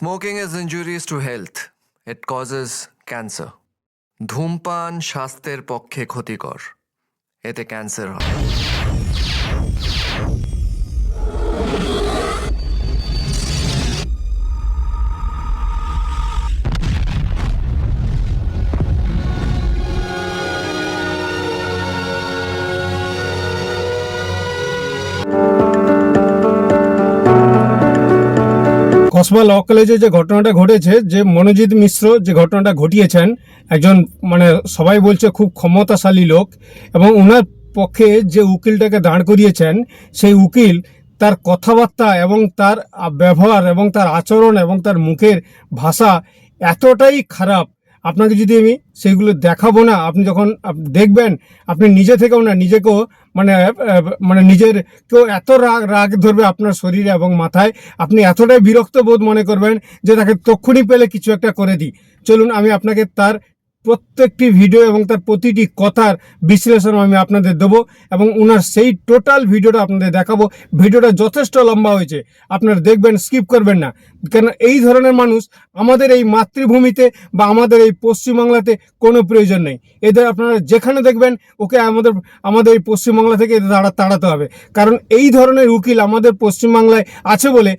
Smoking is injurious to health. It causes cancer. ধূমপান স্বাস্থ্যের পক্ষে ক্ষতিকর এতে ক্যান্সার হয় কসবা ল কলেজে যে ঘটনাটা ঘটেছে, যে মনোজিৎ মিশ্র যে ঘটনাটা ঘটিয়েছেন, একজন মানে সবাই বলছে খুব ক্ষমতাশালী লোক, এবং ওনার পক্ষে যে উকিলটাকে দাঁড় করিয়েছেন, সেই উকিল তার কথাবার্তা এবং তার ব্যবহার এবং তার আচরণ এবং তার মুখের ভাষা এতটাই খারাপ আপনাকে যদি আমি সেইগুলো দেখাবো না, আপনি যখন দেখবেন, আপনি নিজে থেকেও না, নিজেকেও মানে মানে নিজের কেউ এত রাগ রাগ ধরবে আপনার শরীরে এবং মাথায়, আপনি এতটাই বিরক্ত বোধ মনে করবেন যে তাকে তক্ষুনি পেলে কিছু একটা করে দিই। চলুন, আমি আপনাকে তার প্রত্যেকটি ভিডিও এবং তার প্রতিটি কথার বিশ্লেষণ আমি আপনাদের দেবো এবং ওনার সেই টোটাল ভিডিওটা আপনাদের দেখাবো। ভিডিওটা যথেষ্ট লম্বা হয়েছে, আপনারা দেখবেন, স্কিপ করবেন না। কেন এই ধরনের মানুষ আমাদের এই মাতৃভূমিতে বা আমাদের এই পশ্চিমবাংলাতে কোনো প্রয়োজন নেই। এদের আপনারা যেখানে দেখবেন, ওকে আমাদের আমাদের এই পশ্চিমবাংলা থেকে এদের তাড়া, তাড়াতে হবে। কারণ এই ধরনের উকিল আমাদের পশ্চিমবাংলায় আছে বলে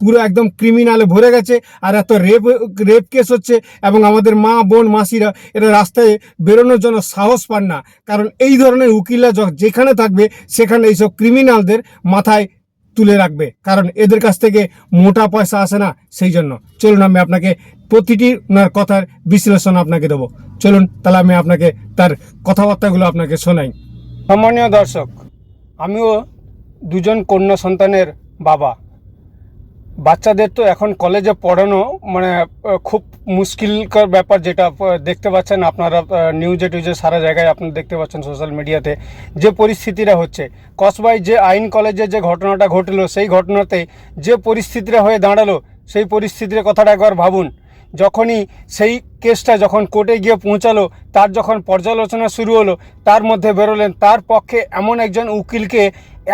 পুরো একদম ক্রিমিনালে ভরে গেছে আর এত রেপ রেপ কেস হচ্ছে এবং আমাদের মা, বোন, মাসিরা এরা রাস্তায় বেরোনোর জন্য সাহস পান না। কারণ এই ধরনের উকিলরা যেখানে থাকবে, সেখানে এইসব ক্রিমিনালদের মাথায় তুলে রাখবে। কারণ এদের কাছ থেকে মোটা পয়সা আসে না, সেই জন্য। চলুন, আমি আপনাকে প্রতিটি ওনার কথার বিশ্লেষণ আপনাকে দেবো। চলুন, তাহলে আমি আপনাকে তার কথাবার্তাগুলো আপনাকে শোনাই। সম্মানীয় দর্শক, আমিও দুজন কন্যা সন্তানের বাবা। বাচ্চাদের তো এখন কলেজে পড়ানো মানে খুব মুশকিলকর ব্যাপার যেটা দেখতে পাচ্ছেন আপনারা নিউজে টিউজে সারা জায়গায় আপনারা দেখতে পাচ্ছেন সোশ্যাল মিডিয়াতে যে পরিস্থিতিটা হচ্ছে। কসবাই যে আইন কলেজে যে ঘটনাটা ঘটলো, সেই ঘটনাতে যে পরিস্থিতিটা হয়ে দাঁড়াল, সেই পরিস্থিতির কথাটা একবার ভাবুন। যখনই সেই কেসটা যখন কোর্টে গিয়ে পৌঁছালো, তার যখন পর্যালোচনা শুরু হলো, তার মধ্যে বেরোলেন, তার পক্ষে এমন একজন উকিলকে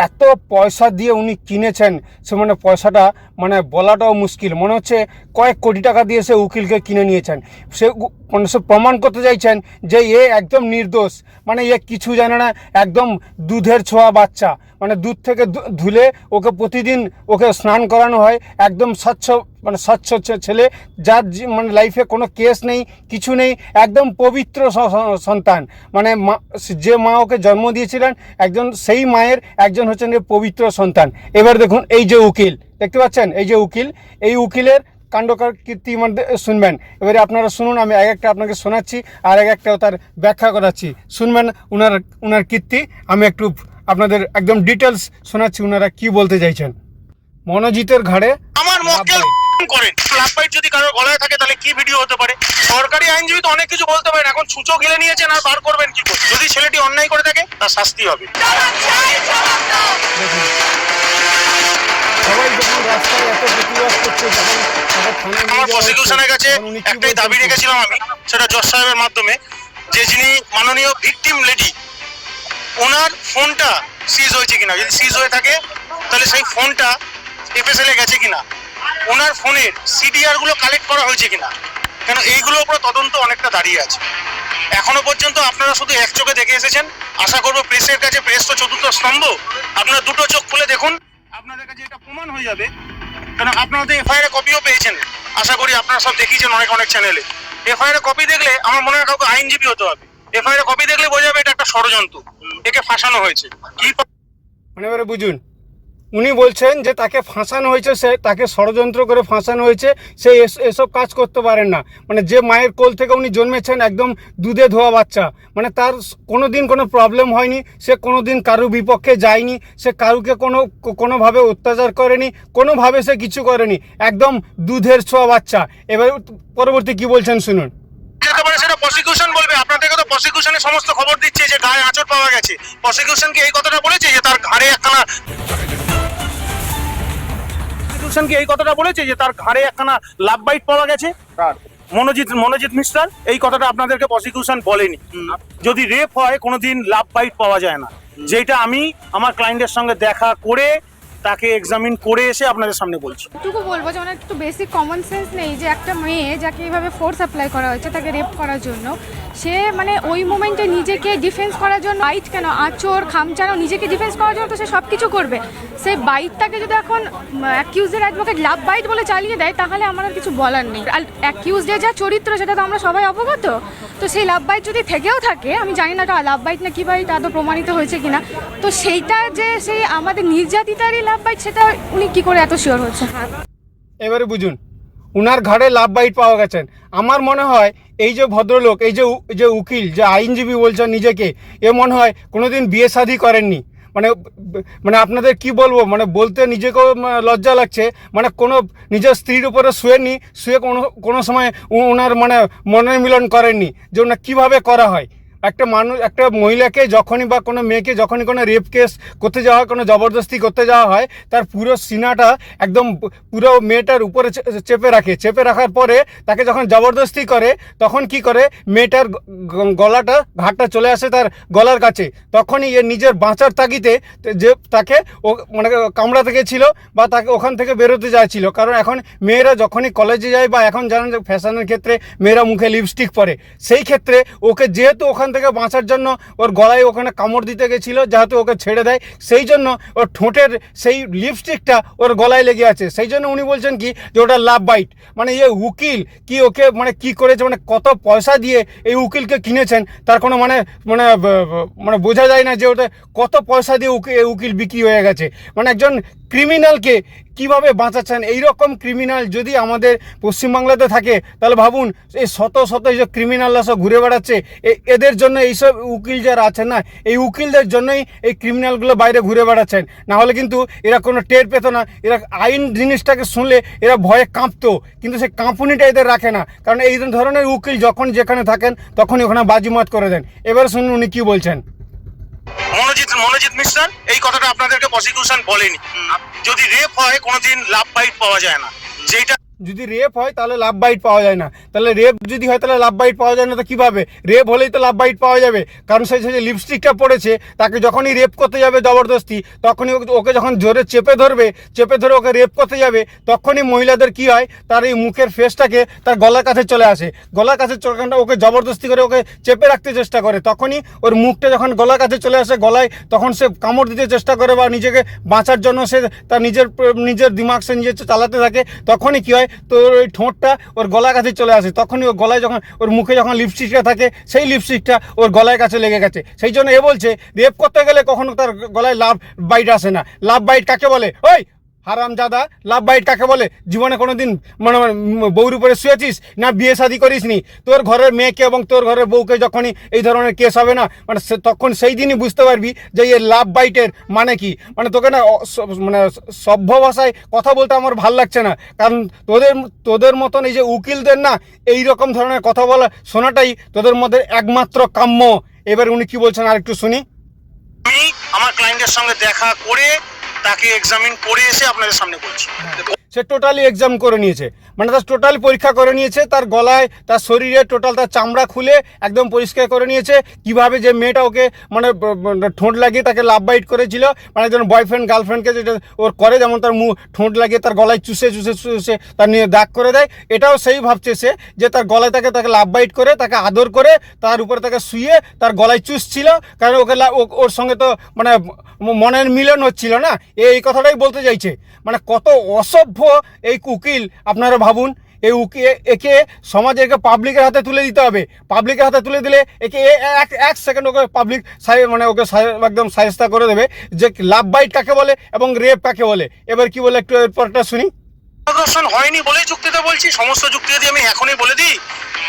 এত পয়সা দিয়ে উনি কিনেছেন, সে মানে পয়সাটা মানে বলাটাও মুশকিল। মনে হচ্ছে কয়েক কোটি টাকা দিয়ে সে উকিলকে কিনে নিয়েছেন। সে মানে সে প্রমাণ করতে চাইছেন যে এ একদম নির্দোষ। মানে এ কিছু জানে না, একদম দুধের ছোঁয়া বাচ্চা। মানে দুধ থেকে ধুলে ওকে প্রতিদিন ওকে স্নান করানো হয়। একদম স্বচ্ছ মানে স্বচ্ছ ছেলে। যার মানে লাইফে কোনো কেস নেই, কিছু নেই, একদম পবিত্র সন্তান। মানে যে মা ওকে জন্ম দিয়েছিলেন, একজন সেই মায়ের একজন হচ্ছেন যে পবিত্র সন্তান। এবার দেখুন এই যে উকিল দেখতে পাচ্ছেন? এই যে উকিল এই উকিলের কাণ্ডকার কীর্তি মধ্যে শুনবেন। এবারে আপনারা শুনুন আমি এক একটা আপনাকে শোনাচ্ছি আর এক একটা তার ব্যাখ্যা করাচ্ছি। শুনবেন ওনার ওনার কীর্তি। আমি একটু আপনাদের একদম ডিটেলস শোনাচ্ছি ওনারা কি বলতে চাইছেন। মনোজিতের ঘাড়ে আমার মক্কেল করেন লাভবাইট যদি কারোর গলায় থাকে তাহলে কি ভিডিও হতে পারে? সরকারি আইনজীবী তো অনেক কিছু বলতে পারেন এখন ছুচো গিলে নিয়েছেন আর বার করবেন কি করে? যদি ছেলেটি অন্যায় করে থাকে তার শাস্তি হবে। সবাই যখন রাস্তায় এত প্রতিবাদ করছে যখন তাকে থানায় নিয়ে আমার প্রসিকিউশনের কাছে একটাই দাবি রেখেছিলাম আমি সেটা জজ সাহেবের মাধ্যমে যে যিনি মাননীয় ভিকটিম লেডি ওনার ফোনটা সিজ হয়েছে কিনা? যদি সিজ হয়ে থাকে তাহলে সেই ফোনটা এফএসএল এ গেছে কিনা? ওনার ফোনের সিডিআরগুলো কালেক্ট করা হয়েছে কিনা? কেন এইগুলোর উপর তদন্ত অনেকটা দাঁড়িয়ে আছে। এখনও পর্যন্ত আপনারা শুধু এক চোখে দেখে এসেছেন। আশা করব প্রেসের কাছে প্রেস তো চতুর্থ স্তম্ভ। আপনারা দুটো চোখ খুলে দেখুন। আপনাদের কাছে এটা প্রমাণ হয়ে যাবে। কেন আপনারা তো এফআইআর কপিও পেয়েছেন। আশা করি আপনারা সব দেখিয়েছেন অনেক অনেক চ্যানেলে এফআইআর কপি দেখলে আমার মনে হয় কাউকে আইনজীবী হতে হবে। এফআইআর কপি দেখলে বোঝা যাবে এটা একটা ষড়যন্ত্র। একে ফাঁসানো হয়েছে। কি মানে বুঝুন উনি বলছেন যে তাকে ফাঁসানো হয়েছে, সে তাকে ষড়যন্ত্র করে ফাঁসানো হয়েছে, সে এস- এসব কাজ করতে পারেন না। মানে যে মায়ের কোল থেকে উনি জন্মেছেন একদম দুধে ধোয়া বাচ্চা। মানে তার কোনো দিন কোনো প্রবলেম হয়নি, সে কোনো দিন কারুর বিপক্ষে যায়নি, সে কারুকে কোনো, কোনোভাবে অত্যাচার করেনি, কোনোভাবে সে কিছু করেনি, একদম দুধের ছোঁয়া বাচ্চা। এবার পরবর্তী কি বলছেন শুনুন। সেটা বলবে। তো সমস্ত খবর দিচ্ছে যে গায়ে আঁচড় পাওয়া গেছে। প্রসিকিউশন কি এই কথাটা বলেছে যে তার ঘাড়ে একখানা প্রসিকিউশন কি এই কথাটা বলেছে যে তার ঘাড়ে একখানা লাভ বাইট পাওয়া গেছে। মনোজিৎ মনোজিৎ মিশ্রার। এই কথাটা আপনাদেরকে প্রসিকিউশন বলেনি। যদি রেপ হয় কোনোদিন লাভ বাইট পাওয়া যায় না। যেটা আমি আমার ক্লায়েন্টের সঙ্গে দেখা করে তাকে এক্সামিন করে এসে আপনাদের সামনে বলছি। এটুকু বলব যে ওনার একটু বেসিক কমন সেন্স নেই যে একটা মেয়ে যাকে এইভাবে ফোর্স অ্যাপ্লাই করা হয়েছে তাকে রেপ করার জন্য, সে মানে ওই মোমেন্টে নিজেকে ডিফেন্স করার জন্য বাইট কেন আচর খামচানো, নিজেকে ডিফেন্স করার জন্য তো সে সব কিছু করবে। সেই বাইটটাকে যদি এখন অ্যাকিউজের অ্যাডভোকেট লাভ বাইট বলে চালিয়ে দেয়, তাহলে আমার আর কিছু বলার নেই। আর অ্যাকিউজের যা চরিত্র, সেটা তো আমরা সবাই অবগত। তো সেই লাভ বাইট যদি থেকেও থাকে, আমি জানি না লাভ বাইট না কি বাইট আদৌ প্রমাণিত হয়েছে কিনা। তো সেইটা যে সেই আমাদের নির্যাতিতারই লাভ বাইট সেটা উনি কি করে এত শিওর হচ্ছে এবারে বুঝুন, উনার ঘাড়ে লাভ বাইট পাওয়া গেছেন। আমার মনে হয় এই যে ভদ্রলোক, এই যে যে উকিল, যে আইনজীবী বলছেন নিজেকে, এ মনে হয় কোনোদিন বিয়ে শাদী করেননি। মানে মানে আপনাদের কি বলব? মানে বলতে নিজেকেও লজ্জা লাগছে। মানে কোনো, নিজের স্ত্রীর উপরে শুয়েনি শুয়ে কোনো কোনো সময় উনার মানে মনের মিলন করেননি। যে ওনার কীভাবে করা হয়? একটা মানুষ, একটা মহিলাকে যখনই বা কোনো মেয়েকে যখনই কোনো রেপ কেস করতে যাওয়া হয়, কোনো জবরদস্তি করতে যাওয়া হয়, তার পুরো সিনাটা একদম পুরো মেয়েটার উপরে চেপে রাখে। চেপে রাখার পরে তাকে যখন জবরদস্তি করে, তখন কি করে? মেয়েটার গলাটা, ঘাটটা চলে আসে তার গলার কাছে। তখনই এ নিজের বাঁচার তাগিতে যে তাকে ও মানে কামড়াতে গেছিল বা তাকে ওখান থেকে বেরোতে যাচ্ছিল। কারণ এখন মেয়েরা যখনই কলেজে যায় বা এখন জানেন যে ফ্যাশনের ক্ষেত্রে মেয়েরা মুখে লিপস্টিক পরে, সেই ক্ষেত্রে ওকে যেহেতু ওখান থেকে বাঁচার জন্য ওর গলায় ওখানে কামড় দিতে গেছিল, যাতে ওকে ছেড়ে দেয়। সেই জন্য ওর ঠোঁটের সেই লিপস্টিকটা ওর গলায় লেগে আছে। সেই জন্য উনি বলছেন কি যে ওটা লাভ বাইট মানে এই উকিল কি ওকে মানে কি করেছে মানে কত পয়সা দিয়ে এই উকিলকে কিনেছেন, তার কোনো মানে মানে মানে বোঝা যায় না যে ওটা কত পয়সা দিয়ে উকিল বিক্রি হয়ে গেছে। মানে একজন ক্রিমিনালকে কীভাবে বাঁচাচ্ছেন? এই রকম ক্রিমিনাল যদি আমাদের পশ্চিমবাংলাতে থাকে, তাহলে ভাবুন, এই শত শত এই যে ক্রিমিনালরা সব ঘুরে বেড়াচ্ছে এদের জন্য এইসব উকিল যারা আছেন না, এই উকিলদের জন্যই এই ক্রিমিনালগুলো বাইরে ঘুরে বেড়াচ্ছেন। না হলে কিন্তু এরা কোনো টের পেতো না, এরা আইন জিনিসটাকে শুনলে এরা ভয়ে কাঁপতো, কিন্তু সেই কাঁপুনিটা এদের রাখে না। কারণ এই ধরনের উকিল যখন যেখানে থাকেন, তখনই ওখানে বাজিমাত করে দেন। এবার শুনুন উনি কি বলছেন। মনোজিৎ মনোজিৎ মিশ্রান এই কথাটা আপনাদেরকে প্রসিকিউশন বলেনি। যদি রেপ হয় কোনোদিন লাভ বাইট পাওয়া যায় না। যেটা যদি রেপ হয়, তাহলে লাভ বাইট পাওয়া যায় না। তাহলে রেপ যদি হয়, তাহলে লাভ বাইট পাওয়া যায় না, তো কীভাবে? রেপ হলেই তো লাভ বাইট পাওয়া যাবে। কারণ সেই যে লিপস্টিকটা পড়েছে, তাকে যখনই রেপ করতে যাবে জবরদস্তি, তখনই ওকে- যখন জোরে চেপে ধরবে, চেপে ধরে ওকে রেপ করতে যাবে, তখনই মহিলাদের কি হয়? তার এই মুখের ফেসটাকে তার গলার কাছে চলে আসে। গলার কাছে ওকে জবরদস্তি করে ওকে চেপে রাখতে চেষ্টা করে। তখনই ওর মুখটা যখন গলার কাছে চলে আসে গলায়, তখন সে কামড় দিতে চেষ্টা করে বা নিজেকে বাঁচার জন্য সে তার নিজের নিজের দিমাগ সে নিজে চালাতে থাকে। তখনই কি হয়? তো ওই ঠোঁটটা ওর গলার কাছে চলে আসে। তখনই ওর গলায় যখন, ওর মুখে যখন লিপস্টিকটা থাকে, সেই লিপস্টিকটা ওর গলায় কাছে লেগে গেছে। সেই জন্য এ বলছে রেপ করতে গেলে কখনো তার গলায় লাভ বাইট আসে না। লাভ বাইট কাকে বলে? ওই হারাম জাদা লাভ বাইট কাকে বলে? জীবনে কোনো দিন মানে বউর উপরে শুয়েছিস না বিয়ে শাদি করিস নি তোর ঘরের মেয়েকে এবং তোর ঘরের বউকে যখনই এই ধরনের কেস হবে না মানে তখন সেই দিনই বুঝতে পারবি যে এই লাভ বাইটের মানে কি। মানে তোকে না মানে সভ্য ভাষায় কথা বলতে আমার ভালো লাগছে না। কারণ তোদের তোদের মতন এই যে উকিলদের না এই রকম ধরনের কথা বলা শোনাটাই তোদের মধ্যে একমাত্র কাম্য। এবার উনি কি বলছেন আর একটু শুনি আমার ক্লায়েন্টের সঙ্গে দেখা করে তাকে এক্সামিন পড়িয়ে এসে আপনাদের সামনে বলছি। সে টোটালি এক্সাম করে নিয়েছে। মানে তার টোটাল পরীক্ষা করে নিয়েছে, তার গলায়, তার শরীরে টোটাল তার চামড়া খুলে একদম পরিষ্কার করে নিয়েছে। কীভাবে যে মেয়েটা ওকে মানে ঠোঁট লাগিয়ে তাকে লাভ বাইট করেছিল মানে যেন বয়ফ্রেন্ড গার্লফ্রেন্ডকে যেটা ওর করে, যেমন তার মুখ ঠোঁট লাগিয়ে তার গলায় চুষে চুষে চুষে তার নিয়ে দাগ করে দেয়। এটাও সেই ভাবছে সে, যে তার গলায় তাকে তাকে লাভ বাইট করে, তাকে আদর করে, তার উপরে তাকে শুয়ে তার গলায় চুষছিল, কারণ ওকে ওর সঙ্গে তো মানে মনের মিলন হচ্ছিল না। এই কথাটাই বলতে চাইছে। মানে কত অসভ্য এই কুকিল, আপনারা ভাবুন এই উকি, একে সমাজে একে পাবলিকের হাতে তুলে দিতে হবে। পাবলিকের হাতে তুলে দিলে একে এক এক সেকেন্ড ওকে পাবলিক মানে ওকে একদম সাহেস্তা করে দেবে। যে লাভ বাইট কাকে বলে এবং রেপ কাকে বলে? এবার কি বলে একটু এরপরটা শুনি? প্রদর্শন হয়নি বলেই যুক্তিতে বলছি, সমস্ত যুক্তি যদি আমি এখনই বলে দিই,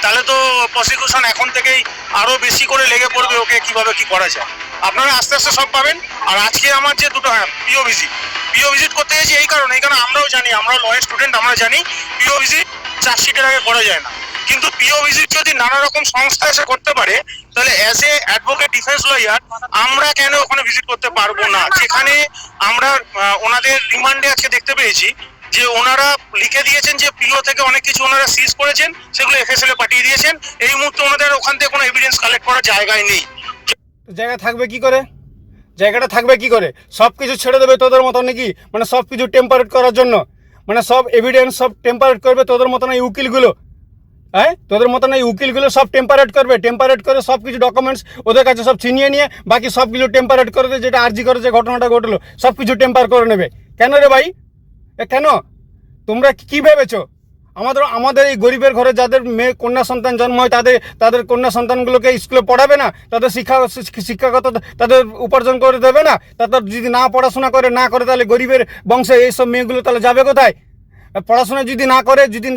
তাহলে তো প্রসিকিউশন এখন থেকেই আরও বেশি করে লেগে পড়বে ওকে, কীভাবে কি করা যায়। আপনারা আস্তে আস্তে সব পাবেন। আর আজকে আমার যে দুটো হ্যাঁ পিও ভিজিট পিও ভিজিট করতে গেছি এই কারণে কারণে আমরাও জানি আমরা লয়ের স্টুডেন্ট আমরা জানি পিও ভিজিট চার্জশিটের আগে করা যায় না। কিন্তু পিও ভিজিট যদি নানা রকম সংস্থা এসে করতে পারে, তাহলে as a advocate defence lawyer আমরা কেন ওখানে ভিজিট করতে পারব না? যেখানে আমরা ওনাদের রিমান্ডে আজকে দেখতে পেয়েছি যে ওনারা লিখে দিয়েছেন যে পিও থেকে অনেক কিছু ওনারা সিজ করেছেন, সেগুলো এফএসএল এ পাঠিয়ে দিয়েছেন। এই মুহূর্তে ওনাদের ওখান থেকে কোনো এভিডেন্স কালেক্ট করার জায়গায় নেই। জায়গা থাকবে কি করে? জায়গাটা থাকবে কি করে? সব কিছু ছেড়ে দেবে তোদের মতো নাকি? মানে সব কিছু টেম্পারেট করার জন্য। মানে সব এভিডেন্স সব টেম্পারেট করবে তোদের মতন এই উকিলগুলো। হ্যাঁ? তোদের মতন এই উকিলগুলো সব টেম্পারেট করবে। টেম্পারেট করে সব কিছু ডকুমেন্টস ওদের কাছে সব ছিনিয়ে নিয়ে বাকি সব কিছু টেম্পারেট করে দিয়ে যেটা আর্জি করে যে ঘটনাটা ঘটলো সব কিছু টেম্পার করে নেবে। কেন রে ভাই? এ কেন? তোমরা কি ভেবেছো? আমাদের আমাদের এই গরিবের ঘরে যাদের মেয়ে, কন্যা সন্তান জন্ম হয়, তাদের তাদের কন্যা সন্তানগুলোকে স্কুলে পড়াবে না, তাদের শিক্ষা শিক্ষাগত তাদের উপার্জন করে দেবে না তাদের যদি না পড়াশোনা করে, না করে, তাহলে গরিবের বংশে এইসব মেয়েগুলো তাহলে যাবে কোথায়? পড়াশোনা যদি না করে, যদি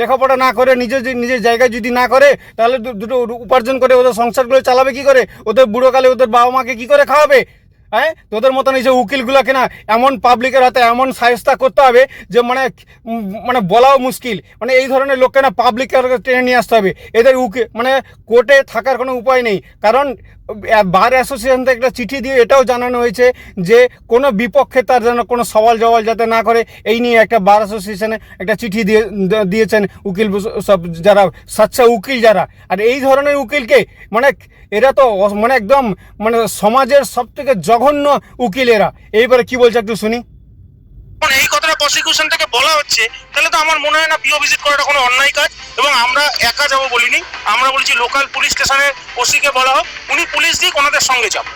লেখাপড়া না করে নিজের নিজের জায়গায় যদি না করে, তাহলে দুটো উপার্জন করে ওদের সংসারগুলো চালাবে কি করে? ওদের বুড়োকালে ওদের বাবা মাকে কি করে খাওয়াবে? হ্যাঁ? তোদের মতন এই যে উকিলগুলোকে না এমন পাবলিকের হাতে এমন সাহস্তা করতে হবে যে মানে মানে বলাও মুশকিল। মানে এই ধরনের লোককে না পাবলিকের টেনে নিয়ে আসতে হবে। এদের উকিল মানে কোর্টে থাকার কোনো উপায় নেই। কারণ বার অ্যাসোসিয়েশন থেকে একটা চিঠি দিয়ে এটাও জানানো হয়েছে যে কোনো বিপক্ষে তার যেন কোনো সওয়াল জওয়াল যাতে না করে, এই নিয়ে একটা বার অ্যাসোসিয়েশনে একটা চিঠি দিয়ে দিয়েছেন উকিল সব যারা সাচ্চা উকিল যারা। আর এই ধরনের উকিলকে মানে এরা তো মানে একদম মানে সমাজের সবথেকে জঘন্য উকিল এরা। এইবারে কী বলছে একটু শুনি। এখন এই কথাটা প্রসিকিউশন থেকে বলা হচ্ছে তাহলে তো আমার মনে হয় না পিও ভিজিট করাটা কোনো অন্যায় কাজ। এবং আমরা একা যাব বলিনি। আমরা বলছি লোকাল পুলিশ স্টেশনের ওসিকে বলা হোক উনি পুলিশ দিক ওনাদের সঙ্গে যাব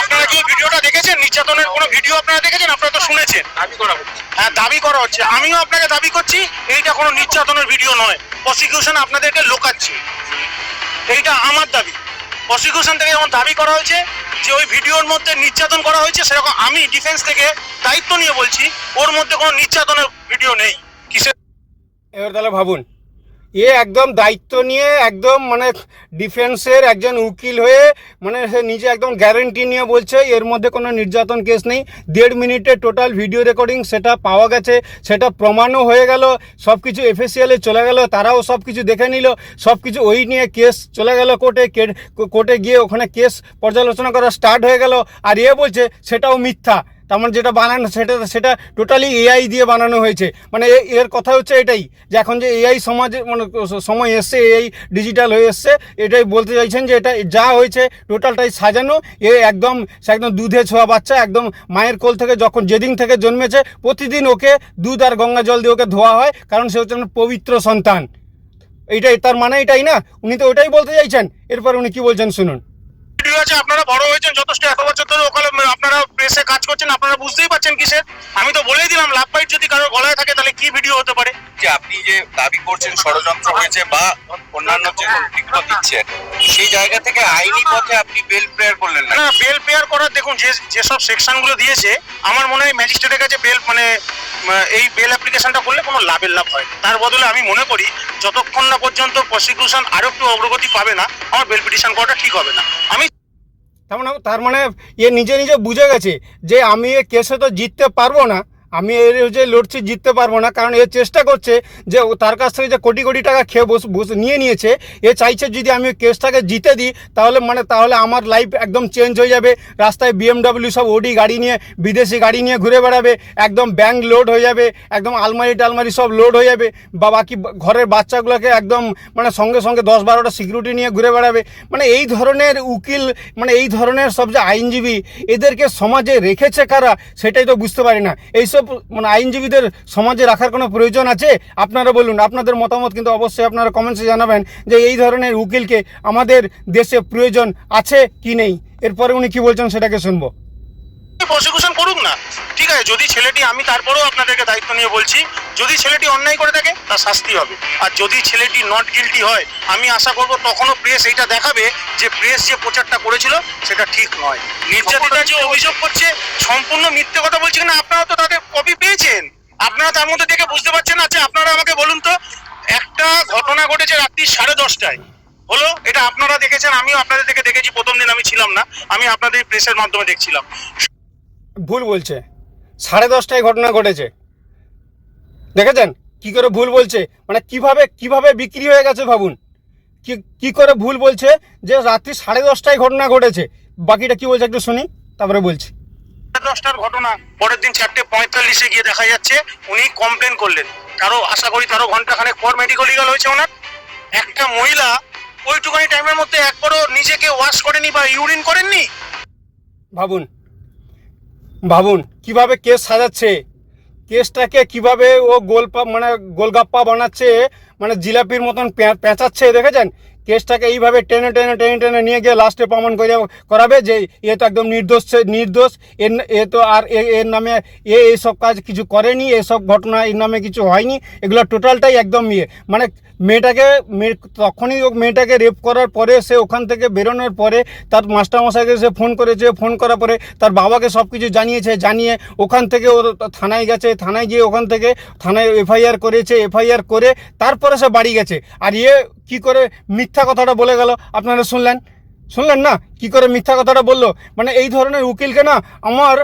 আপনারা কি ভিডিওটা দেখেছেন? নির্যাতনের কোনো ভিডিও আপনারা দেখেছেন? আপনারা তো শুনেছেন। দাবি করা হ্যাঁ দাবি করা হচ্ছে। আমিও আপনাকে দাবি করছি এইটা কোনো নির্যাতনের ভিডিও নয়। প্রসিকিউশন আপনাদেরকে লোকাচ্ছে। এইটা আমার দাবি। প্রসিকিউশন থেকে যেমন দাবি করা হয়েছে, যে ওই ভিডিওর মধ্যে নির্যাতন করা হয়েছে, সেরকম আমি ডিফেন্স থেকে দায়িত্ব নিয়ে বলছি, ওর মধ্যে কোনো নির্যাতনের ভিডিও নেই। কিসের এবার তাহলে ভাবুন এ একদম দায়িত্ব নিয়ে একদম মানে ডিফেন্সের একজন উকিল হয়ে মানে সে নিজে একদম গ্যারেন্টি নিয়ে বলছে, এর মধ্যে কোনো নির্যাতন কেস নেই। দেড় মিনিটে টোটাল ভিডিও রেকর্ডিং সেটা পাওয়া গেছে, সেটা প্রমাণও হয়ে গেল সব কিছু এফএসিএলে চলে গেল, তারাও সব কিছু দেখে নিল সব কিছু ওই নিয়ে কেস চলে গেল কোর্টে কোর্টে গিয়ে ওখানে কেস পর্যালোচনা করা স্টার্ট হয়ে গেল, আর এ বলছে সেটাও মিথ্যা। তার মানে যেটা বানানো, সেটা সেটা টোটালি এআই দিয়ে বানানো হয়েছে। মানে এর কথা হচ্ছে এটাই, যে এখন যে এআই সমাজে মানে সময় এসছে এআই ডিজিটাল হয়ে এসছে, এটাই বলতে চাইছেন যে এটা যা হয়েছে টোটালটাই সাজানো, এ একদম, সে একদম দুধে ছোঁয়া বাচ্চা, একদম মায়ের কোল থেকে যখন যেদিন থেকে জন্মেছে, প্রতিদিন ওকে দুধ আর গঙ্গা জল দিয়ে ওকে ধোয়া হয়, কারণ সে হচ্ছে পবিত্র সন্তান। এইটাই, তার মানে এটাই না? উনি তো ওটাই বলতে চাইছেন। এরপর উনি কি বলছেন শুনুন। আছে আপনারা বড় হয়েছেন যথেষ্ট। এত বছর ধরে ওখানে আপনারা প্রেসে কাজ করছেন আপনারা বুঝতেই পারছেন কিসের। আমি তো বলেই দিলাম লাভ বাইট যদি কারোর গলায় থাকে তাহলে কি ভিডিও হতে পারে? যে আপনি যে দাবি করছেন ষড়যন্ত্র হয়েছে বা অন্যান্য যে দিচ্ছেন সেই জায়গা থেকে আইনি পথে আপনি বেল প্রেয়ার করলেন না। না বেল পেয়ার করার দেখুন যে যেসব সেকশনগুলো দিয়েছে আমার মনে হয় ম্যাজিস্ট্রেটের কাছে বেল মানে এই বেল অ্যাপ্লিকেশনটা করলে কোনো লাভের লাভ হয় তার বদলে আমি মনে করি যতক্ষণ না পর্যন্ত প্রসিকিউশন আরও একটু অগ্রগতি পাবে না আমার বেল পিটিশন করাটা ঠিক হবে না। আমি তার মানে তার মানে এ নিজে নিজে বুঝে গেছে যে আমি এ কেসে তো জিততে পারব না। আমি এর যে লড়ছি, জিততে পারব না, কারণ এ চেষ্টা করছে যে তার কাছ থেকে যে কোটি কোটি টাকা খেয়ে বস বস, নিয়ে নিয়েছে, এ চাইছে যদি আমি কেসটাকে জিতে দিই, তাহলে মানে তাহলে আমার লাইফ একদম চেঞ্জ হয়ে যাবে। রাস্তায় বিএমডাব্লিউ সব ওডি গাড়ি নিয়ে, বিদেশি গাড়ি নিয়ে ঘুরে বেড়াবে, একদম ব্যাংক লোড হয়ে যাবে, একদম আলমারি টালমারি সব লোড হয়ে যাবে, বা বাকি ঘরের বাচ্চাগুলোকে একদম মানে সঙ্গে সঙ্গে দশ বারোটা সিকিউরিটি নিয়ে ঘুরে বেড়াবে। মানে এই ধরনের উকিল মানে এই ধরনের সব যে আইনজীবী, এদেরকে সমাজে রেখেছে কারা, সেটাই তো বুঝতে পারি না। এইসব মানে আইনজীবীদের সমাজে রাখার কোনো প্রয়োজন আছে? আপনারা বলুন, আপনাদের মতামত কিন্তু অবশ্যই আপনারা কমেন্টসে জানাবেন যে এই ধরনের উকিলকে আমাদের দেশে প্রয়োজন আছে কি নেই? এরপরে উনি কি বলছেন সেটাকে শুনব। প্রসিকিউশন করুক না, ঠিক আছে? যদি ছেলেটি, আমি তারপরেও আপনাদেরকে দায়িত্ব নিয়ে বলছি, যদি ছেলেটি অন্যায় করে থাকে, তার শাস্তি হবে। আর যদি ছেলেটি নট গিলটি হয়, আমি আশা করব তখনও প্রেস এইটা দেখাবে যে প্রেস যে প্রচারটা করেছিল, সেটা ঠিক নয়। নির্যাতিতা যে অভিযোগ করছে, সম্পূর্ণ মিথ্যে কথা বলছে কিনা, আপনারা তো তাদের কপি পেয়েছেন। আপনারা তার মধ্যে দেখে বুঝতে পারছেন আচ্ছা আপনারা আমাকে বলুন তো, একটা ঘটনা ঘটেছে রাত্রি সাড়ে দশটায়। হলো? এটা আপনারা দেখেছেন, আমিও আপনাদের থেকে দেখেছি, প্রথম দিন আমি ছিলাম না, আমি আপনাদের প্রেসের মাধ্যমে দেখছিলাম। ভুল বলছে। সাড়ে দশটায় ঘটনা ঘটেছে। দেখেছেন? কি করে ভুল বলছে? মানে কীভাবে কীভাবে বিক্রি হয়ে গেছে ভাবুন। কি কি করে ভুল বলছে যে রাত্রি সাড়ে দশটায় ঘটনা ঘটেছে? বাকিটা কি বলছে একটু শুনি তারপরে বলছি। দশটার ঘটনা পরের দিন চারটে পঁয়তাল্লিশে গিয়ে দেখা যাচ্ছে উনি কমপ্লেন করলেন। তারও আশা করি তারও ঘন্টাখানেক পর মেডিকেল লিগাল হয়েছে ওনার। একটা মহিলা ওইটুখানি টাইমের মধ্যে একবারও নিজেকে ওয়াশ করেনি বা ইউরিন করেননি? ভাবুন ভাবুন, কীভাবে কেস সাজাচ্ছে? কেসটাকে কীভাবে ও গোলপা মানে গোলগাপ্পা বানাচ্ছে? মানে জিলাপির মতন প্যাঁচাচ্ছে দেখেছেন? কেসটাকে এইভাবে টেনে টেনে টেনে টেনে নিয়ে গিয়ে লাস্টে প্রমাণ করে করাবে যে এ তো একদম নির্দোষ নির্দোষ, এর, এ তো আর এর নামে এ এইসব কাজ কিছু করেনি, এসব ঘটনা এর নামে কিছু হয়নি, এগুলো টোটালটাই একদম ইয়ে। মানে মেয়েটাকে, মেয়ে তখনই মেয়েটাকে রেপ করার পরে সে ওখান থেকে বেরোনোর পরে তার মাস্টারমশাইকে সে ফোন করেছে ফোন করার পরে তার বাবাকে সব কিছু জানিয়েছে, জানিয়ে ওখান থেকে ও থানায় গেছে, থানায় গিয়ে ওখান থেকে থানায় এফআইআর করেছে এফআইআর করে তারপরে সে বাড়ি গেছে। আর ইয়ে কি করে মিথ্যা কথাটা বলে গেল? আপনারা শুনলেন? শুনলেন না? কি করে মিথ্যা কথাটা বলল? মানে এই ধরনের উকিলকে না আমার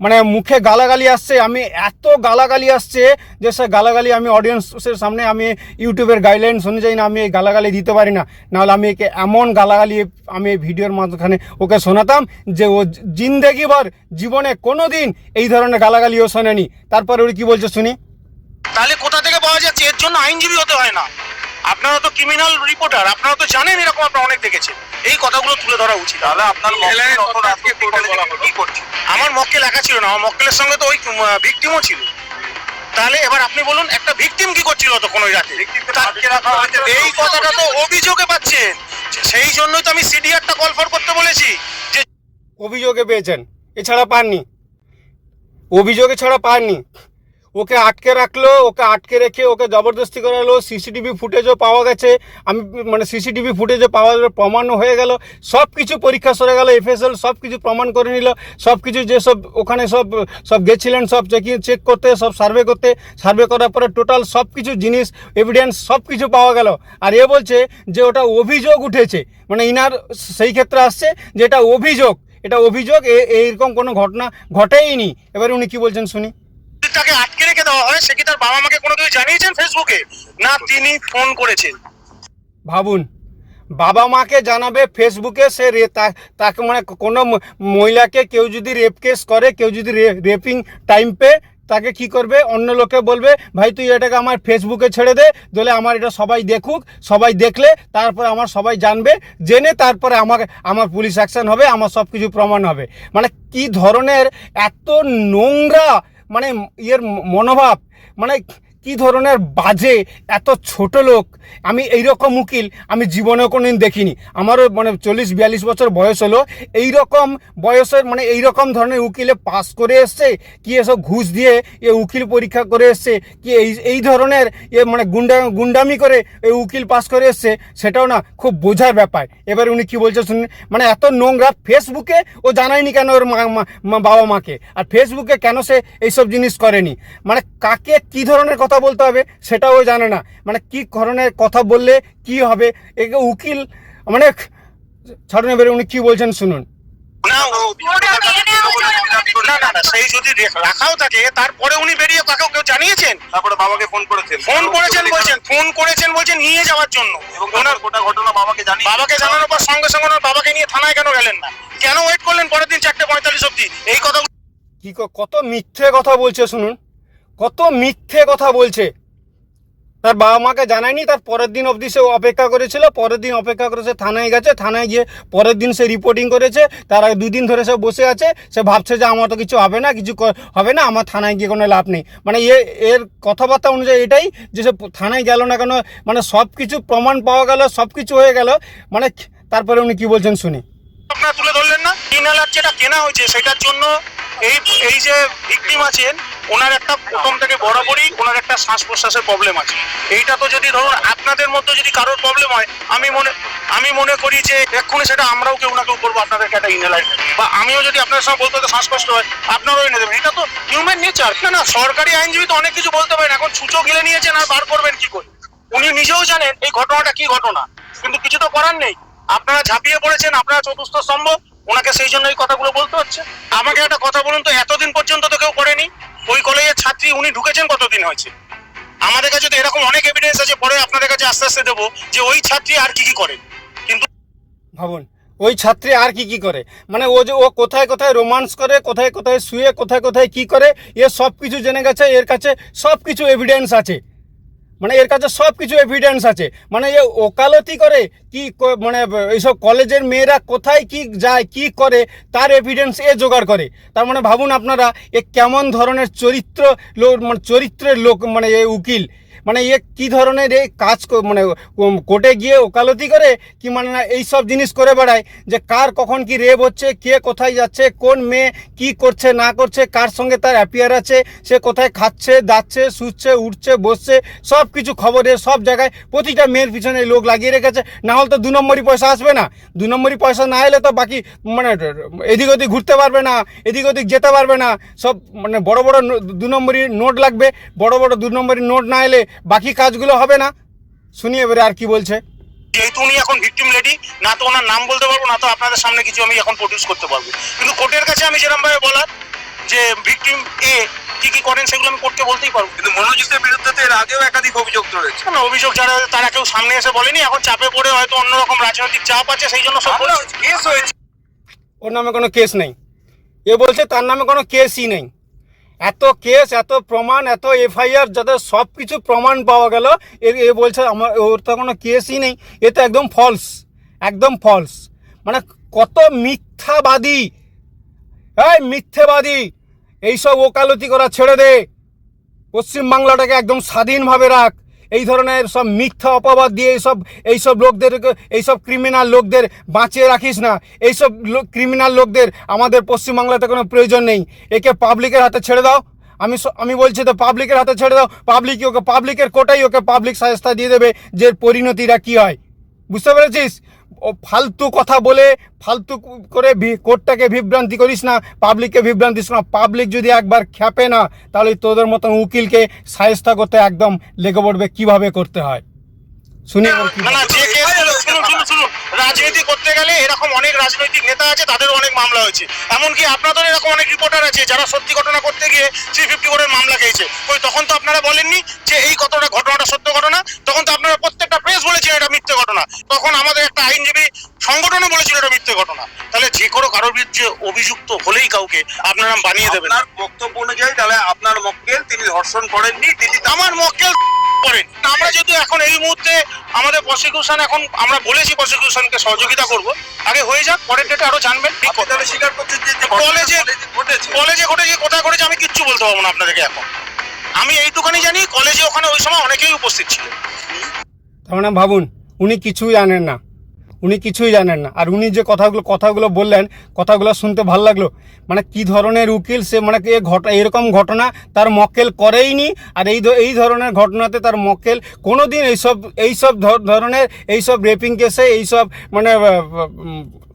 মানে মুখে গালাগালি আসছে, আমি এত গালাগালি আসছে যে সে গালাগালি আমি অডিয়েন্সের সামনে, আমি ইউটিউবের গাইডলাইন অনুযায়ী না আমি এই গালাগালি দিতে পারি না। নাহলে আমি একে এমন গালাগালি আমি এই ভিডিওর মাঝখানে ওকে শোনাতাম যে ও জিন্দেগিভর জীবনে কোনো দিন এই ধরনের গালাগালিও শোনেনি। তারপরে ওর কি বলছে শুনি? তাহলে কোথা থেকে পাওয়া যাচ্ছে? এর জন্য আইনজীবী হতে হয় না। আপনারা তো ক্রিমিনাল রিপোর্টার আপনারা তো জানেন এরকম আপনারা অনেক দেখেছেন এই কথাগুলো তুলে ধরা উচিত। তাহলে আপনার কি করছে আমার মক্কেল একা ছিল না আমার মক্কেলের সঙ্গে তো ওই ভিকটিমও ছিল। তাহলে এবার আপনি বলুন একটা ভিকটিম কি করছিল তখন ওই রাতে? এই কথাটা তো অভিযোগে পাচ্ছেন। সেই জন্যই তো আমি সিডিআরটা কল ফর করতে বলেছি। যে অভিযোগে পেয়েছেন এছাড়া পাননি। অভিযোগে ছাড়া পাননি। ওকে আটকে রাখল, ওকে আটকে রেখে ওকে জবরদস্তি করালো, সিসিটিভি ফুটেজও পাওয়া গেছে। আমি মানে সিসিটিভি ফুটেজও পাওয়া গেলো প্রমাণও হয়ে গেল। সব কিছু পরীক্ষা সরে গেল, এফএসএল সব কিছু প্রমাণ করে নিল। সব কিছু যেসব ওখানে সব সব গেছিলেন, সব চেকিং চেক করতে, সব সার্ভে করতে। সার্ভে করার পরে টোটাল সব কিছু জিনিস এভিডেন্স সব কিছু পাওয়া গেল। আর এ বলছে যে ওটা অভিযোগ উঠেছে। মানে ইনার সেই ক্ষেত্রে আসছে যে এটা অভিযোগ। এটা অভিযোগ এইরকম কোনো ঘটনা ঘটেইনি। এবারে উনি কি বলছেন শুনি। তাকে আটকে রেখে দেওয়া হয় সে কি তার বাবা মাকে কোনো কিছু জানিয়েছেন ফেসবুকে? না, তিনি ফোন করেছেন। ভাবুন, বাবা মাকে জানাবে ফেসবুকে, সে তাকে মানে কোনো মহিলাকে কেউ যদি রেপ কেস করে, কেউ যদি রেপিং টাইম পে তাকে কি করবে? অন্য লোকে বলবে, ভাই, তুই এটাকে আমার ফেসবুকে ছেড়ে দে দলে আমার এটা সবাই দেখুক, সবাই দেখলে, তারপরে আমার সবাই জানবে, জেনে তারপরে আমাকে, আমার পুলিশ অ্যাকশন হবে, আমার সব কিছু প্রমাণ হবে। মানে কি ধরনের এত নোংরা মানে ইয়ের মনোভাব মানে কি ধরনের বাজে, এত ছোট লোক? আমি এইরকম উকিল, আমি জীবনেও কোনোদিন দেখিনি। আমারও মানে চল্লিশ, বিয়াল্লিশ বছর বয়স হলো। এই রকম বয়সের মানে এই রকম ধরনের উকিলে পাস করে এসছে, কি এসব ঘুষ দিয়ে এ উকিল পরীক্ষা করে এসছে, কি এই এই ধরনের এ মানে গুন্ডা, গুন্ডামি করে এই উকিল পাস করে এসছে, সেটাও না, খুব বোঝার ব্যাপার। এবার উনি কি বলছে শুনুন মানে এত নোংরা ফেসবুকে ও জানায়নি কেন ওর বাবা মাকে? আর ফেসবুকে কেন সে এইসব জিনিস করেনি? মানে কাকে কি ধরনের কথা বলতে হবে সেটাও ও জানে না। মানে কি ধরনের কথা বললে কি হবে? একে উকিল মানে ছাড়ুন এবারে উনি কি বলছেন শুনুন। না না না না সেই যদি রাখাও থাকে তারপরে উনি বেরিয়ে কাকেও কেউ জানিয়েছেন? তারপরে বাবাকে ফোন করেছেন। ফোন করেছেন বলছেন ফোন করেছেন বলছেন নিয়ে যাওয়ার জন্য। এবং ওনার গোটা ঘটনা বাবাকে জানি বাবাকে জানানোর পর সঙ্গে সঙ্গে ওনার বাবাকে নিয়ে থানায় কেন গেলেন না? কেন ওয়েট করলেন পরের দিন চারটে পঁয়তাল্লিশ অব্দি এই কথা কি কত মিথ্যে কথা বলছে শুনুন। কত মিথ্যে কথা বলছে। তার বাবা মাকে জানায়নি, তার পরের দিন অবধি সে অপেক্ষা করেছিল, পরের দিন অপেক্ষা করে সে থানায় গেছে, থানায় গিয়ে পরের দিন সে রিপোর্টিং করেছে, তার আগে দুদিন ধরে সে বসে আছে, সে ভাবছে যে আমার তো কিছু হবে না, কিছু হবে না, আমার থানায় গিয়ে কোনো লাভ নেই। মানে এ এর কথাবার্তা অনুযায়ী এটাই যে সে থানায় গেল না কেন মানে সব কিছু প্রমাণ পাওয়া গেল সব কিছু হয়ে গেল মানে তারপরে উনি কি বলছেন শুনি। আপনারা তুলে ধরলেন না? ইনহেলার যেটা কেনা হয়েছে, সেটার জন্য এই এই যে ভিকটিম আছেন, ওনার একটা প্রথম থেকে বরাবরই ওনার একটা শ্বাস প্রশ্বাসের প্রবলেম আছে। এইটা তো যদি ধরুন আপনাদের মধ্যে যদি কারোর প্রবলেম হয়, আমি মনে আমি মনে করি যে এক্ষুনি সেটা আমরাও কেউ না কেউ করব, আপনাদেরকে একটা ইনহেলার বা আমিও যদি আপনার সঙ্গে বলতে হতো শ্বাসকষ্ট হয়, আপনারাও এনে দেবেন। এটা তো হিউম্যান নেচার না না, সরকারি আইনজীবী তো অনেক কিছু বলতে পারেন, এখন ছুচো গিলে নিয়েছেন আর বার করবেন কি করে? উনি নিজেও জানেন এই ঘটনাটা কি ঘটনা। কিন্তু কিছু তো করার নেই। আপনারা ঝাঁপিয়ে পড়েছেন, আপনারা চতুর্থ স্তম্ভ, ওনাকে সেই জন্য এই কথাগুলো বলতে হচ্ছে। আমাকে একটা কথা বলুন তো, এতদিন পর্যন্ত তো কেউ করেনি ওই কলেজের ছাত্রী উনি ঢুকেছেন কতদিন হয়েছে? আমাদের কাছে তো এরকম অনেক এভিডেন্স আছে, পরে আপনাদের কাছে আস্তে আস্তে দেবো যে ওই ছাত্রী আর কি কি করে। কিন্তু ভাবুন, ওই ছাত্রী আর কি কি করে? মানে ও যে, ও কোথায় কোথায় রোমান্স করে, কোথায় কোথায় শুয়ে, কোথায় কোথায় কি করে, এ সব কিছু জেনে গেছে, এর কাছে সব কিছু এভিডেন্স আছে। মানে এর কাছে সব কিছু এভিডেন্স আছে। মানে এ ওকালতি করে কি মানে এইসব কলেজের মেয়েরা কোথায় কি যায়, কি করে, তার এভিডেন্স এ জোগাড় করে। তার মানে ভাবুন আপনারা, এ কেমন ধরনের চরিত্র লোক মানে চরিত্রের লোক মানে এ উকিল। মানে এ কি ধরনের এই কাজ মানে কোর্টে গিয়ে ওকালতি করে কি মানে না এই সব জিনিস করে বেড়ায়? যে কার কখন কি রেপ হচ্ছে, কে কোথায় যাচ্ছে, কোন মেয়ে কি করছে, না করছে, কার সঙ্গে তার অ্যাপিয়ার আছে, সে কোথায় খাচ্ছে যাচ্ছে শুচ্ছে, উঠছে, বসছে, সব কিছু খবরে সব জায়গায় প্রতিটা মেয়ের পিছনে লোক লাগিয়ে রেখেছে। না হলে তো দু নম্বরই পয়সা আসবে না। দু নম্বরই পয়সা না এলে তো বাকি মানে এদিক ওদিক ঘুরতে পারবে না, এদিক ওদিক যেতে পারবে না। সব মানে বড় বড় দু নম্বরই নোট লাগবে। বড় বড় দু নম্বরই নোট না এলে বাকি কাজগুলো হবে না। শুনি এবারে আর কি বলছে? যেহেতু উনি এখন ভিকটিম লেডি না তো ওনার নাম বলতে পারব না তো আপনাদের সামনে কিছু আমি এখন প্রডিউস করতে পারব। কিন্তু কোর্টের কাছে আমি যেরকম ভাবে বলার যে ভিকটিম এ কি কি করেন সেগুলো আমি কোর্টকে বলতেই পারব। কিন্তু মনোজিতের বিরুদ্ধে তো এর আগেও একাধিক অভিযোগ রয়েছে না অভিযোগ যারা তারা কেউ সামনে এসে বলেনি এখন চাপে পড়ে হয়তো অন্যরকম রাজনৈতিক চাপ আছে সেই জন্য সব। কেস হয়েছে। ওর নামে কোনো কেস নেই। এ বলছে তার নামে কোনো কেসই নেই। এত কেস, এত প্রমাণ, এত এফআইআর যাদের সব কিছু প্রমাণ পাওয়া গেল। এ এ বলছে, আমার, ওর তো কোনো কেসই নেই। এ তো একদম ফলস একদম ফলস মানে কত মিথ্যাবাদী। এই মিথ্যেবাদী, এইসব ওকালতি করা ছেড়ে দে। পশ্চিমবাংলাটাকে একদম স্বাধীনভাবে রাখ। এই ধরনের সব মিথ্যা অপবাদ দিয়ে এইসব এইসব লোকদের, এইসব ক্রিমিনাল লোকদের বাঁচিয়ে রাখিস না। এইসব লোক ক্রিমিনাল লোকদের আমাদের পশ্চিমবাংলাতে কোনো প্রয়োজন নেই। একে পাবলিকের হাতে ছেড়ে দাও। আমি আমি বলছি তো পাবলিকের হাতে ছেড়ে দাও। পাবলিকই ওকে পাবলিকের কোটাই ওকে পাবলিক সাহস্তা দিয়ে দেবে যে পরিণতিরা কী হয়। বুঝতে পেরেছিস? ফালতু কথা বলে ফালতু করে কোর্টটাকে বিভ্রান্তি করিস না পাবলিককে বিভ্রান্তি না। পাবলিক যদি একবার খ্যাপে না তাহলে তোদের মতন উকিলকে সাহেস্তা করতে একদম লেগে পড়বে কীভাবে করতে হয়। শুনি এবার কি না না যে কেস শুনুন শুনুন শুনুন রাজনীতি করতে গেলে এরকম অনেক রাজনৈতিক নেতা আছে তাদেরও অনেক মামলা হয়েছে। এমনকি আপনাদের এরকম অনেক রিপোর্টার আছে যারা সত্যি ঘটনা করতে গিয়ে থ্রি ফিফটি করে মামলা খেয়েছে। ওই তখন তো আপনারা বলেননি যে এই কতটা ঘটনাটা সত্য ঘটনা? তখন তো আপনারা প্রত্যেকটা প্রেস বলেছিলেন এটা মিথ্যে ঘটনা। তখন আমাদের একটা আইনজীবী সংগঠনও বলেছিল এটা মিথ্যে ঘটনা। তাহলে যে কোনো কারোর বিরুদ্ধে অভিযুক্ত হলেই কাউকে আপনারা বানিয়ে দেবেন। আপনার বক্তব্য অনুযায়ী তাহলে আপনার মক্কেল তিনি ধর্ষণ করেননি তিনি আমার মক্কেল করেন। আমরা যদি এখন এই মুহূর্তে আমাদের প্রসিকিউশন এখন আমরা বলেছি প্রসিকিউশনকে সহযোগিতা করব। আগে হয়ে যাক পরের ডেটে আরও জানবেন ঠিক কথা তাহলে স্বীকার করছেন যে যে কলেজে- কলেজে ঘটেছে। কোথায় ঘটেছে আমি কিচ্ছু বলতে পারব না আপনাদেরকে এখন। আমি এইটুখানি জানি কলেজে ওখানে ওই সময় অনেকেই উপস্থিত ছিল। তার মানে ভাবুন উনি কিছুই জানেন না। উনি কিছুই জানেন না। আর উনি যে কথাগুলো কথাগুলো বললেন, কথাগুলো শুনতে ভালো লাগল। মানে কি ধরনের উকিল সে মানে এ ঘটনা এরকম ঘটনা তার মক্কেল করেইনি, আর এই এই ধরনের ঘটনাতে তার মকেল কোনো দিন এইসব এইসব ধরনের এইসব রেপিং কেসে এইসব মানে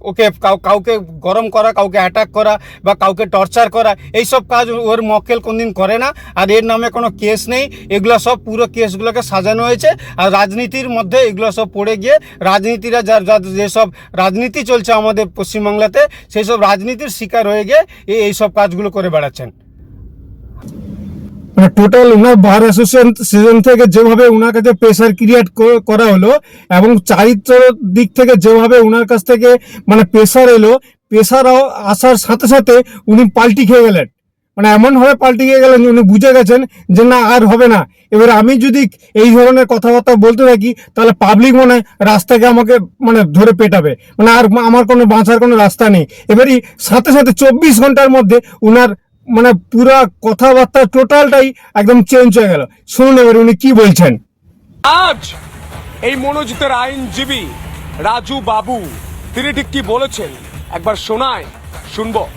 ওকে কাউকে গরম করা, কাউকে অ্যাটাক করা বা কাউকে টর্চার করা, এইসব কাজ ওর মক্কেল কোনদিন করে না। আর এর নামে কোনো কেস নেই। এগুলো সব পুরো কেসগুলোকে সাজানো হয়েছে। আর রাজনীতির মধ্যে এগুলো সব পড়ে গিয়ে রাজনীতিরা যার যার যেসব রাজনীতি চলছে আমাদের পশ্চিমবাংলাতে সেই সব রাজনীতির শিকার হয়ে গিয়ে এই সব কাজগুলো করে বেড়াচ্ছেন। মানে টোটাল ওনার বার অ্যাসোসিয়েশন সিজন থেকে যেভাবে ওনার কাছে প্রেশার ক্রিয়েট করা হলো এবং চারিত্র দিক থেকে যেভাবে ওনার কাছ থেকে মানে প্রেশার এলো প্রেশার আসার সাথে সাথে উনি পাল্টি খেয়ে গেলেন। মানে এমনভাবে পাল্টি খেয়ে গেলেন উনি বুঝে গেছেন যে না, আর হবে না। এবার আমি যদি এই ধরনের কথাবার্তা বলতে থাকি, তাহলে পাবলিক মনে রাস্তাকে আমাকে মানে ধরে পেটাবে। মানে আর আমার কোনো বাঁচার কোনো রাস্তা নেই। এবারই সাথে সাথে চব্বিশ ঘণ্টার মধ্যে উনার মানে পুরা কথাবার্তা টোটালটাই একদম চেঞ্জ হয়ে গেল। শুনুন এবার উনি কি বলছেন। আজ এই মনোজিতের আইনজীবী রাজু বাবু, তিনি ঠিক কি বলেছেন? একবার শোনায়, শুনব।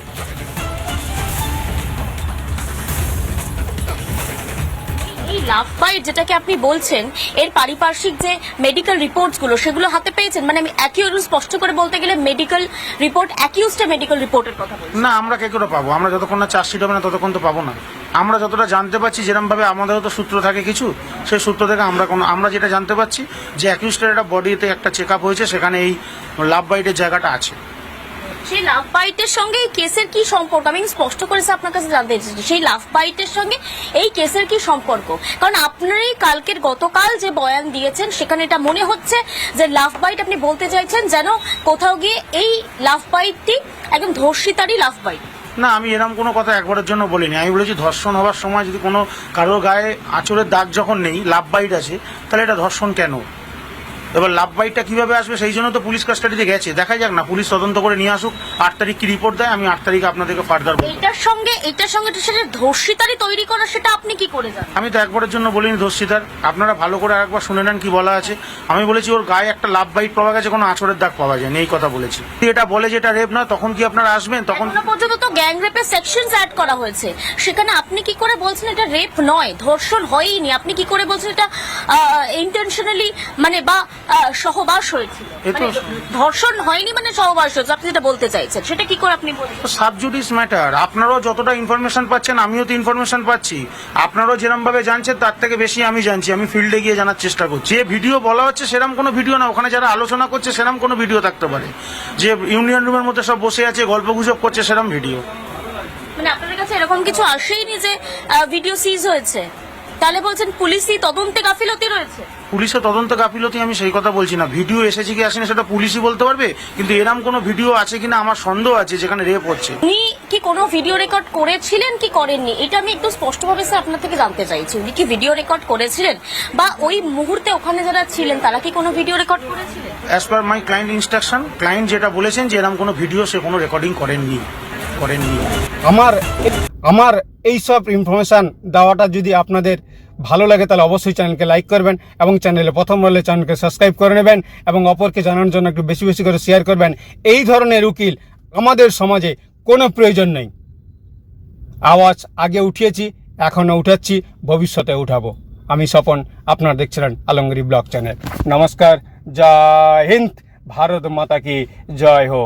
এই লাভ বাইট যেটাকে আপনি বলছেন, এর পারিপার্শ্বিক যে মেডিকেল রিপোর্টসগুলো, সেগুলো হাতে পেয়েছেন? মানে আমি অ্যাকিউর স্পষ্ট করে বলতে গেলে মেডিকেল রিপোর্ট অ্যাকিউজটা মেডিকেল রিপোর্টের কথা বলছি না, আমরা কে করে পাবো? আমরা যতক্ষণ না চার্জশিট হবে না, ততক্ষণ তো পাবো না। আমরা যতটা জানতে পারছি যেরকমভাবে আমাদেরও তো সূত্র থাকে কিছু, সেই সূত্র থেকে আমরা কোনো, আমরা যেটা জানতে পারছি যে অ্যাকিউস্টের একটা বডিতে একটা চেক আপ হয়েছে, সেখানে এই লাভ বাইটের জায়গাটা আছে। সেই লাভ বাইটের সঙ্গে এই কেসের কি সম্পর্ক? আমি স্পষ্ট করে স্যার আপনার কাছে জানতে চাইছি সেই লাভ বাইটের সঙ্গে এই কেসের কি সম্পর্ক? কারণ আপনারই কালকের গতকাল যে বয়ান দিয়েছেন, সেখানে এটা মনে হচ্ছে যে লাভ বাইট আপনি বলতে চাইছেন যেন কোথাও গিয়ে এই লাভ বাইটটি একদম ধর্ষিতারই লাভ বাইট না, আমি এরকম কোনো কথা একবারের জন্য বলিনি। আমি বলেছি ধর্ষণ হওয়ার সময় যদি কোনো কারোর গায়ে আঁচড়ের দাগ যখন নেই লাভ বাইট আছে, তাহলে এটা ধর্ষণ কেন? এবার লাভ বাইটটা কীভাবে আসবে সেই জন্য তো পুলিশ কাস্টাডিতে গেছে। দেখা যাক না পুলিশ তদন্ত করে নিয়ে আসুক। আট তারিখ কি রিপোর্ট দেয় আমি আট তারিখে আপনাদেরকে ফার্দার এটার সঙ্গে এটার সঙ্গে তো সেটা ধর্ষিতারই তৈরি করা সেটা আপনি কি করে জানেন? আমি তো একবারের জন্য বলিনি ধর্ষিতার। আপনারা ভালো করে আরেকবার শুনে নেন কি বলা আছে। আমি বলেছি ওর গায়ে একটা লাভ বাইট পাওয়া গেছে কোনো আঁচড়ের দাগ পাওয়া যায়নি এই কথা বলেছি। এটা বলে যেটা রেপ না তখন কি আপনারা আসবেন? তখন পর্যন্ত তো গ্যাং রেপের সেকশনস অ্যাড করা হয়েছে। সেখানে আপনি কি করে বলছেন এটা রেপ নয় ধর্ষণ হয়ইনি আপনি কি করে বলছেন এটা ইন্টেনশনালি মানে বা সহবাস হয়েছিল। মানে ধর্ষণ হয়নি মানে সহবাস হয়েছে আপনি যেটা বলতে চাইছেন সেটা কি করে আপনি সাবজুডিস ম্যাটার আপনারাও যতটা ইনফরমেশন পাচ্ছেন আমিও তো ইনফরমেশন পাচ্ছি। আপনারাও যেরকম ভাবে জানছেন তার থেকে বেশি আমি জানছি আমি ফিল্ডে গিয়ে জানার চেষ্টা করছি। যে ভিডিও বলা হচ্ছে সেরকম কোনো ভিডিও না ওখানে যারা আলোচনা করছে সেরকম কোনো ভিডিও থাকতে পারে। যে ইউনিয়ন রুমের মধ্যে সব বসে আছে গল্প গুজব করছে সেরকম ভিডিও মানে আপনাদের কাছে এরকম কিছু আসেইনি যে ভিডিও সিজ হয়েছে? তাহলে বলছেন পুলিশই তদন্তে গাফিলতি রয়েছে? পুলিশের তদন্ত গাফিলতি আমি সেই কথা বলছি না। ভিডিও এসেছে কি আসেনি সেটা পুলিশই বলতে পারবে? কিন্তু এরম কোনো ভিডিও আছে কিনা আমার সন্দেহ আছে যেখানে রেপ হচ্ছে। উনি কি কোনো ভিডিও রেকর্ড করেছিলেন কি করেননি? এটা আমি একটু স্পষ্টভাবে স্যার আপনার থেকে জানতে চাইছি। উনি কি ভিডিও রেকর্ড করেছিলেন? বা ওই মুহূর্তে ওখানে যারা ছিলেন তারা কি কোনো ভিডিও রেকর্ড করেছিলেন? As per my client instruction client যেটা বলেছেন যে এরম কোনো ভিডিও সে কোনো রেকর্ডিং করেননি করেননি। আমার আমার এই সব ইনফরমেশান দেওয়াটা যদি আপনাদের ভালো লাগে, তাহলে অবশ্যই চ্যানেলকে লাইক করবেন এবং চ্যানেলে প্রথম হলে চ্যানেলকে সাবস্ক্রাইব করে নেবেন এবং অপরকে জানানোর জন্য একটু বেশি বেশি করে শেয়ার করবেন। এই ধরনের উকিল আমাদের সমাজে কোনো প্রয়োজন নেই। আওয়াজ আগে উঠিয়েছি, এখনও উঠাচ্ছি, ভবিষ্যতে উঠাবো। আমি স্বপন, আপনারা দেখছিলেন আলমগিরি ব্লগ চ্যানেল নমস্কার, জয় হিন্দ, ভারত মাতা কি জয় হো।